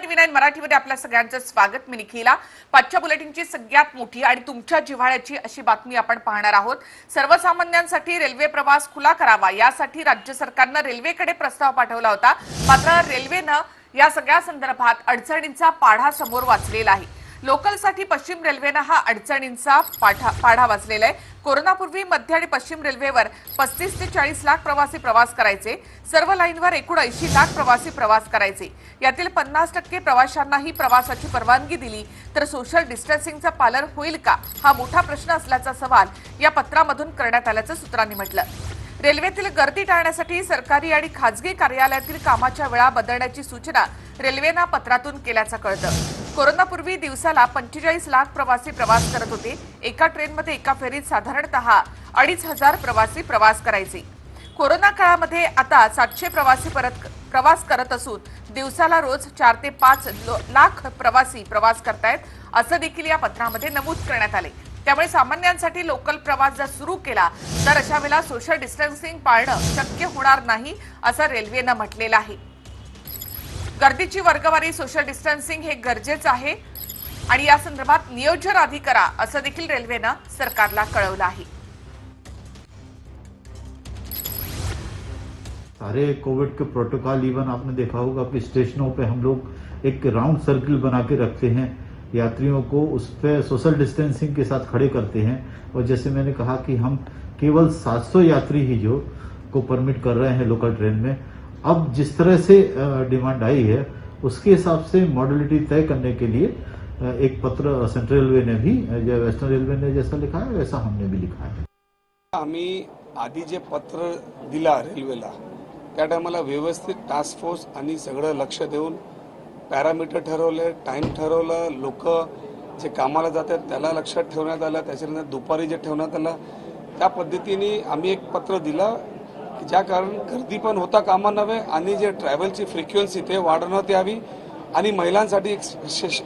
TV nine मराठीमध्ये आपल्या सगळ्यांचं स्वागत मी निखिला. पाचच्या बुलेटिनची सगळ्यात मोठी आणि तुमच्या जिव्हाळ्याची अशी बातमी आपण पाहणार आहोत. सर्वसामान्यांसाठी रेल्वे प्रवास खुला करावा यासाठी राज्य सरकारनं रेल्वेकडे प्रस्ताव पाठवला होता. मात्र रेल्वेनं या सगळ्या संदर्भात अडचणींचा पाढा समोर वाचलेला आहे. लोकलसाठी पश्चिम रेल्वेनं हा अडचणींचा पाठा पाढा वाचलेला आहे. कोरोनापूर्वी मध्य आणि पश्चिम रेल्वेवर पस्तीस ते चाळीस लाख प्रवासी प्रवास करायचे. सर्व लाईनवर एकूण ऐंशी लाख प्रवासी प्रवास करायचे. यातील पन्नास टक्के प्रवाशांनाही प्रवासाची परवानगी दिली. तर सोशल डिस्टन्सिंगचं पालन होईल का? हा मोठा प्रश्न असल्याचा सवाल या पत्रामधून करण्यात आल्याचं सूत्रांनी म्हटलं. रेल्वेतील गर्दी टाळण्यासाठी सरकारी आणि खाजगी कार्यालयातील कामाच्या वेळा बदलण्याची सूचना रेल्वेनं पत्रातून केल्याचं कळतं. कोरोनापूर्वी दिवसाला पंचेचाळीस लाख प्रवासी प्रवास करत होते. एका ट्रेनमध्ये एका फेरीत साधारणतः अडीच हजार प्रवासी प्रवास करायचे. कोरोना काळामध्ये आता सातशे प्रवासी परत प्रवास करत असून दिवसाला रोज चार ते पाच लो- लाख प्रवासी प्रवास करतायत असं देखील या पत्रामध्ये नमूद करण्यात आले त्यामुळे सामान्यांसाठी लोकल प्रवास जर सुरू केला तर अशा वेळेला सोशल डिस्टन्सिंग पाळणं शक्य होणार नाही असं रेल्वेनं म्हटलेलं आहे. गर्दीची वर्गवारी सोशल डिस्टन्सिंग हे गरजेचं आहे. आणि या संदर्भात नियोजन आधी करा असं देखील रेल्वेनं सरकारला कळवलं आहे. सारे कोविड के प्रोटोकॉल इवन आपने देखा होगा कि स्टेशनों पे हम लोग एक राउंड सर्किल बना के रखते हैं। यात्रियों को उस पर सोशल डिस्टेंसिंग के साथ खड़े करते हैं। और जैसे मैंने कहा कि हम केवल 700 यात्री ही जो को परमिट कर रहे हैं लोकल ट्रेन में अब जिस तरह से डिमांड आई है उसके हिसाब से मॉडलिटी तय करने के लिए एक पत्र सेंट्रल रेलवे ने भी वेस्टर्न रेलवे ने जैसा लिखा है वैसा हमने भी लिखा है। आम्ही आधी जे पत्र दिला रेल्वेला त्या टायमाला व्यवस्थित टास्क फोर्स आणि सगळं लक्ष देऊन पॅरामीटर ठरवले टाईम ठरवलं लोक जे कामाला जातात त्याला लक्षात ठेवण्यात आलं त्याच्यानंतर दुपारी जे ठेवण्यात आलं त्या पद्धतीने आम्ही एक पत्र दिलं ज्या कारण गर्दी पण होता कामा नव्हे आणि जे ट्रॅव्हलची फ्रिक्वेन्सी ते वाढवण्यात यावी आणि महिलांसाठी एक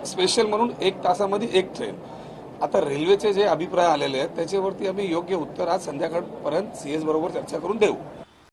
स्पेशल म्हणून एक तासामध्ये एक ट्रेन आता रेल्वेचे जे अभिप्राय आलेले आहेत त्याच्यावरती आम्ही योग्य उत्तर आज संध्याकाळपर्यंत सीएस बरोबर चर्चा करून देऊ.